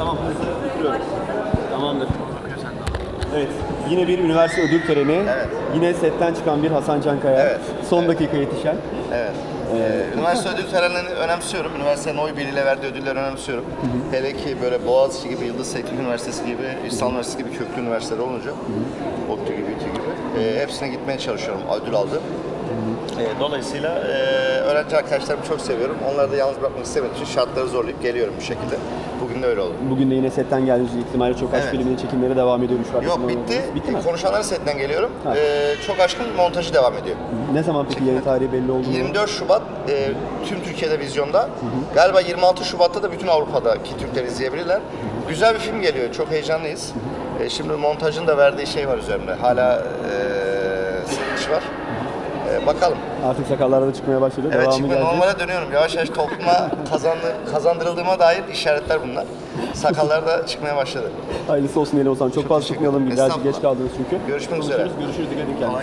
Tamam. Bitiriyorum. Tamamdır. Evet. Yine bir üniversite ödül töreni. Evet. Yine setten çıkan bir Hasan Cankaya. Evet. Son dakika yetişen. Evet. Ee, üniversite ödül törenlerini önemsiyorum. Üniversitenin oy birliğiyle verdiği ödülleri önemsiyorum. Hele ki böyle Boğaziçi gibi, Yıldız Teknik Üniversitesi gibi, İstanbul Üniversitesi gibi köklü üniversiteler olunca, ODTÜ gibi, İTÜ gibi, e, hepsine gitmeye çalışıyorum ödül aldığım. E, dolayısıyla e, öğrenci arkadaşlarımı çok seviyorum. Onları da yalnız bırakmak istemediğim için şartları zorlayıp geliyorum bu şekilde. Bugün de öyle oldu. Bugün de yine setten geldiğiniz ihtimalle çok aşk Evet. filminin çekimleri devam ediyor. Üç vakit Yok bitti. Bitti mi? Konuşanların setinden geliyorum. Ha. E, çok aşkın montajı devam ediyor. Ne zaman peki yayın tarihi belli oldu mu? 24 Şubat e, tüm Türkiye'de vizyonda. Galiba 26 Şubat'ta da bütün Avrupa'daki Türkler izleyebilirler. Güzel bir film geliyor. Çok heyecanlıyız. E, şimdi montajın da verdiği şey var üzerimde. Hala e, iş var. E, bakalım. Artık sakallarda da çıkmaya başladı. Evet Devamı şimdi gelecek. normale dönüyorum. Yavaş yavaş topluma kazandı, kazandırıldığıma dair işaretler bunlar. Sakallar da çıkmaya başladı. Hayırlısı olsun diyelim o zaman. Çok, fazla teşekkür ederim. Birazcık geç Estağfurullah. kaldınız çünkü. Görüşmek üzere. Konuşuruz. Görüşürüz. Dikkat edin kendinize.